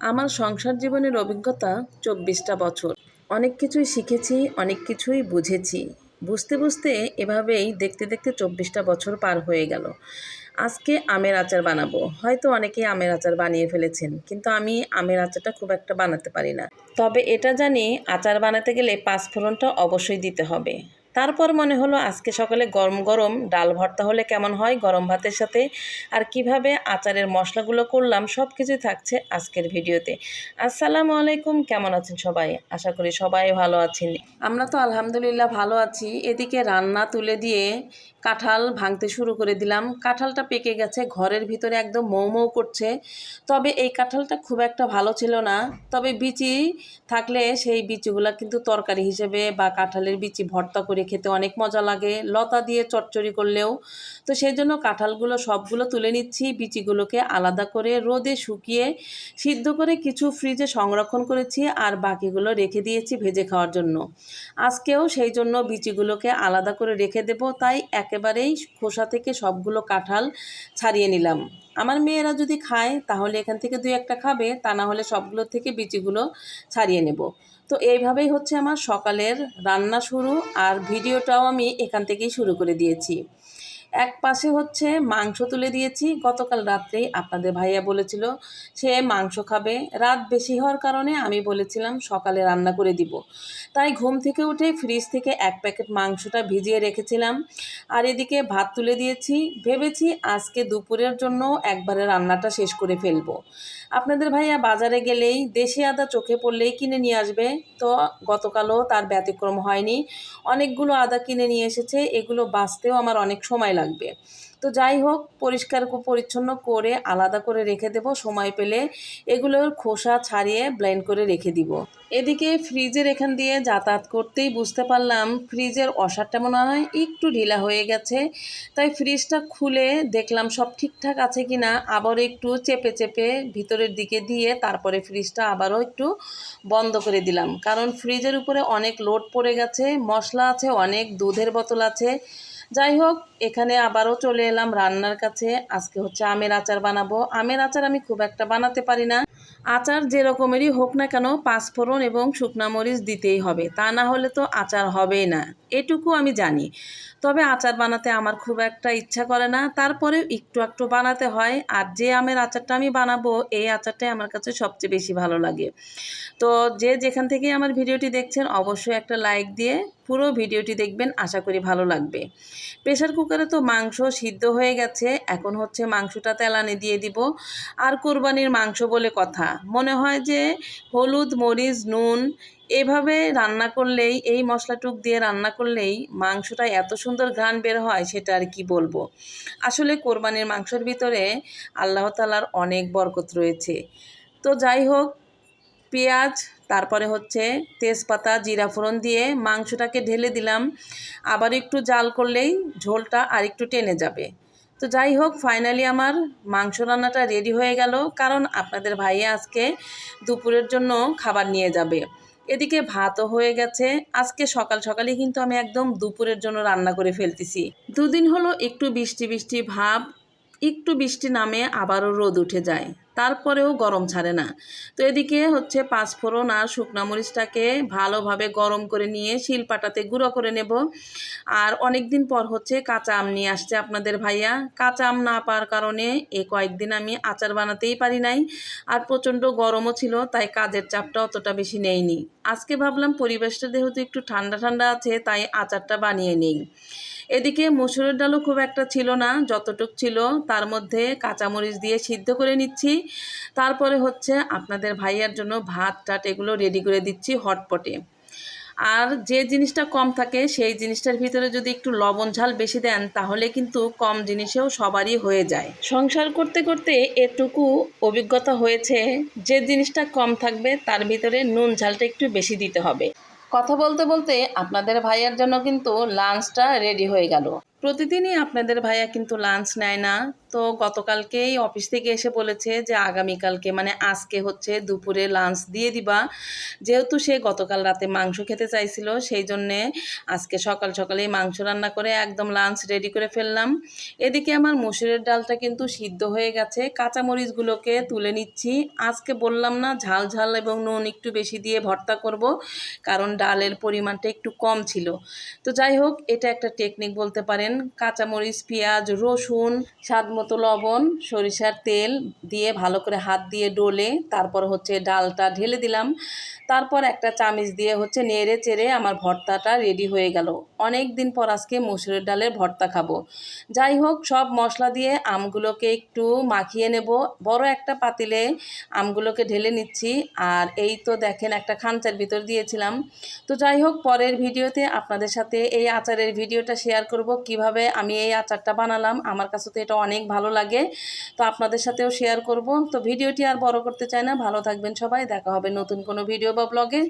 আমার সংসার জীবনের অভিজ্ঞতা চব্বিশটা বছর। অনেক কিছুই শিখেছি, অনেক কিছুই বুঝেছি। বুঝতে বুঝতে এভাবেই দেখতে দেখতে চব্বিশটা বছর পার হয়ে গেল। আজকে আমের আচার বানাবো। হয়তো অনেকেই আমের আচার বানিয়ে ফেলেছেন, কিন্তু আমি আমের আচারটা খুব একটা বানাতে পারি না। তবে এটা জানি আচার বানাতে গেলে পাঁচফোড়নটা অবশ্যই দিতে হবে। তারপর মনে হলো আজকে সকালে গরম গরম ডাল ভর্তা হলে কেমন হয়? গরম ভাতের সাথে। আর কীভাবে আচারের মশলাগুলো করলাম সব কিছুই থাকছে আজকের ভিডিওতে। আসসালামু আলাইকুম, কেমন আছেন সবাই? আশা করি সবাই ভালো আছেন। আমরা তো আলহামদুলিল্লাহ ভালো আছি। এদিকে রান্না তুলে দিয়ে কাঁঠাল ভাঙতে শুরু করে দিলাম। কাঁঠালটা পেকে গেছে, ঘরের ভিতরে একদম মৌ মৌ করছে। তবে এই কাঁঠালটা খুব একটা ভালো ছিল না। তবে বিচি থাকলে সেই বিচিগুলো কিন্তু তরকারি হিসেবে বা কাঁঠালের বিচি ভর্তা করে খেতে অনেক মজা লাগে, লতা দিয়ে চচ্চড়ি করলেও। তো সেই জন্য কাঁঠালগুলো সবগুলো তুলে নিচ্ছি, বিচিগুলোকে আলাদা করে রোদে শুকিয়ে সিদ্ধ করে কিছু ফ্রিজে সংরক্ষণ করেছি আর বাকিগুলো রেখে দিয়েছি ভেজে খাওয়ার জন্য। আজকেও সেই জন্য বিচিগুলোকে আলাদা করে রেখে দেব, তাই একেবারেই খোসা থেকে সবগুলো কাঁঠাল ছাড়িয়ে নিলাম। আমার মেয়েরা যদি খায়, তাহলে এখান থেকে দুই একটা খাবে, তা না হলে সবগুলো থেকে বিচিগুলো ছাড়িয়ে নেব। তো এইভাবেই হচ্ছে আমার সকালের রান্না শুরু আর ভিডিওটাও আমি এখান থেকেই শুরু করে দিয়েছি। এক পাশে হচ্ছে মাংস তুলে দিয়েছি। গতকাল রাত্রেই আপনাদের ভাইয়া বলেছিল, সে মাংস খাবে। রাত বেশি হওয়ার কারণে আমি বলেছিলাম সকালে রান্না করে দিব। তাই ঘুম থেকে উঠে ফ্রিজ থেকে এক প্যাকেট মাংসটা ভিজিয়ে রেখেছিলাম। আর এদিকে ভাত তুলে দিয়েছি। ভেবেছি আজকে দুপুরের জন্য একবারে রান্নাটা শেষ করে ফেলব। আপনাদের ভাইয়া বাজারে গেলেই দেশি আদা চোখে পড়লেই কিনে নিয়ে আসবে। তো গতকালও তার ব্যতিক্রম হয়নি। অনেকগুলো আদা কিনে নিয়ে এসেছে। এগুলো বাঁচতেও আমার অনেক সময় লাগবে। তো যাই হোক, পরিষ্কার পরিচ্ছন্ন করে আলাদা করে রেখে দেব। সময় পেলে এগুলোর খোসা ছাড়িয়ে ব্লেন্ড করে রেখে দিব। এদিকে ফ্রিজের এখান দিয়ে যাতায়াত করতেই বুঝতে পারলাম, ফ্রিজের অসারটা মনে হয় একটু ঢিলা হয়ে গেছে। তাই ফ্রিজটা খুলে দেখলাম সব ঠিকঠাক আছে কি না আবার একটু চেপে চেপে ভিতরের দিকে দিয়ে তারপরে ফ্রিজটা আবারও একটু বন্ধ করে দিলাম। কারণ ফ্রিজের উপরে অনেক লোড পড়ে গেছে, মশলা আছে, অনেক দুধের বোতল আছে। যাই হোক এখানে আবারও চলে এলাম রান্নার কাছে। আজকে হচ্ছে আমের আচার বানাবো। আমের আচার আমি খুব একটা বানাতে পারি না। আচার যে রকমেরই হোক না কেন পাঁচফোড়ন এবং শুকনা মরিচ দিতেই হবে। তা না হলে তো আচার হবেই না। এটুকু আমি জানি। তবে আচার বানাতে আমার খুব একটা ইচ্ছা করে না। তারপরেও একটু একটু বানাতে হয়। আর যে আমের আচারটা আমি বানাবো, এই আচারটাই আমার কাছে সবচেয়ে বেশি ভালো লাগে। তো যে যেখান থেকে আমার ভিডিওটি দেখছেন, অবশ্যই একটা লাইক দিয়ে পুরো ভিডিওটি দেখবেন, আশা করি ভালো লাগবে। প্রেশার কুকারে তো মাংস সিদ্ধ হয়ে গেছে, এখন হচ্ছে মাংসটা তেলানে দিয়ে দিব। আর কোরবানির মাংস বলে কথা, মনে হয় যে হলুদ, মরিচ, নুন, এভাবে রান্না করলেই, এই মশলাটুক দিয়ে রান্না করলেই মাংসটা এত সুন্দর ঘ্রাণ বের হয়, সেটা আর কি বলব। আসলে কোরবানির মাংসের ভিতরে আল্লাহ তালার অনেক বরকত রয়েছে। তো যাই হোক পেঁয়াজ, তারপরে হচ্ছে তেজপাতা, জিরা ফোড়ন দিয়ে মাংসটাকে ঢেলে দিলাম। আবার একটু জাল করলেই ঝোলটা আর একটু টেনে যাবে। তো যাই হোক ফাইনালি আমার মাংস রান্নাটা রেডি হয়ে গেল। কারণ আপনাদের ভাইয়া আজকে দুপুরের জন্য খাবার নিয়ে যাবে। এদিকে ভাতও হয়ে গেছে। আজকে সকাল সকালে কিন্তু আমি একদম দুপুরের জন্য রান্না করে ফেলতেছি। দুদিন হলো একটু বৃষ্টি বৃষ্টি ভাব, একটু বৃষ্টি নামে আবারও রোদ উঠে যায়। তারপরেও গরম ছাড়ে না। তো এদিকে হচ্ছে পাঁচফোড়ন আর শুকনা মরিচটাকে ভালোভাবে গরম করে নিয়ে শিলপাটাতে গুঁড়ো করে নেব। আর অনেক দিন পর হচ্ছে কাঁচা আম নিয়ে আসছে আপনাদের ভাইয়া। কাঁচা আম না পাওয়ার কারণে এই কয়েকদিন আমি আচার বানাতেই পারি নাই। আর প্রচণ্ড গরমও ছিল, তাই কাজের চাপটা অতটা বেশি নেইনি। আজকে ভাবলাম পরিবেশটা যেহেতু একটু ঠান্ডা ঠান্ডা আছে, তাই আচারটা বানিয়ে নেই। এদিকে মসুরের ডালও খুব একটা ছিল না, যতটুক ছিল তার মধ্যে কাঁচামরিচ দিয়ে সিদ্ধ করে নিচ্ছি। তারপরে হচ্ছে আপনাদের ভাইয়ার জন্য ভাত, টাট এগুলো রেডি করে দিচ্ছি হটপটে। আর যে জিনিসটা কম থাকে সেই জিনিসটার ভিতরে যদি একটু লবণ ঝাল বেশি দেন তাহলে কিন্তু কম জিনিসেও সবারই হয়ে যায়। সংসার করতে করতে এটুকু অভিজ্ঞতা হয়েছে, যে জিনিসটা কম থাকবে তার ভিতরে নুন ঝালটা একটু বেশি দিতে হবে। কথা বলতে বলতে আপনাদের ভাইয়ের জন্য কিন্তু লাঞ্চটা রেডি হয়ে গেল। প্রতিদিনই আপনাদের ভাইয়া কিন্তু লাঞ্চ নেয় না। তো গতকালকেই অফিস থেকে এসে বলেছে যে, আগামীকালকে মানে আজকে হচ্ছে দুপুরে লাঞ্চ দিয়ে দিবা। যেহেতু সে গতকাল রাতে মাংস খেতে চাইছিল, সেই জন্যে আজকে সকাল সকালেই মাংস রান্না করে একদম লাঞ্চ রেডি করে ফেললাম। এদিকে আমার মসুরের ডালটা কিন্তু সিদ্ধ হয়ে গেছে। কাঁচামরিচগুলোকে তুলে নিচ্ছি। আজকে বললাম না, ঝাল ঝাল এবং নুন একটু বেশি দিয়ে ভর্তা করব, কারণ ডালের পরিমাণটা একটু কম ছিল। তো যাই হোক, এটা একটা টেকনিক বলতে পারেন। কাঁচামরিচ, পেঁয়াজ, রসুন, স্বাদ মতো লবণ, সরিষার তেল দিয়ে ভালো করে হাত দিয়ে ডলে তারপর হচ্ছে ডালটা ঢেলে দিলাম। তারপর একটা চামিচ দিয়ে হচ্ছে নেড়ে চেড়ে আমার ভর্তাটা রেডি হয়ে গেল। অনেক দিন পর আজকে মসুরের ডালের ভর্তা খাব। যাই হোক, সব মশলা দিয়ে আমগুলোকে একটু মাখিয়ে নেব। বড় একটা পাতিলে আমগুলোকে ঢেলে নিচ্ছি। আর এই তো দেখেন একটা খাঞ্চার ভিতর দিয়েছিলাম। তো যাই হোক, পরের ভিডিওতে আপনাদের সাথে এই আচারের ভিডিওটা শেয়ার করব। কীভাবে আমি এই আচারটা বানালাম, আমার কাছে তো এটা অনেক ভালো লাগে। তো আপনাদের সাথেও শেয়ার করব। তো ভিডিওটি আর বড় করতে চাই না। ভালো থাকবেন সবাই। দেখা হবে নতুন কোনো ভিডিও বা ব্লগে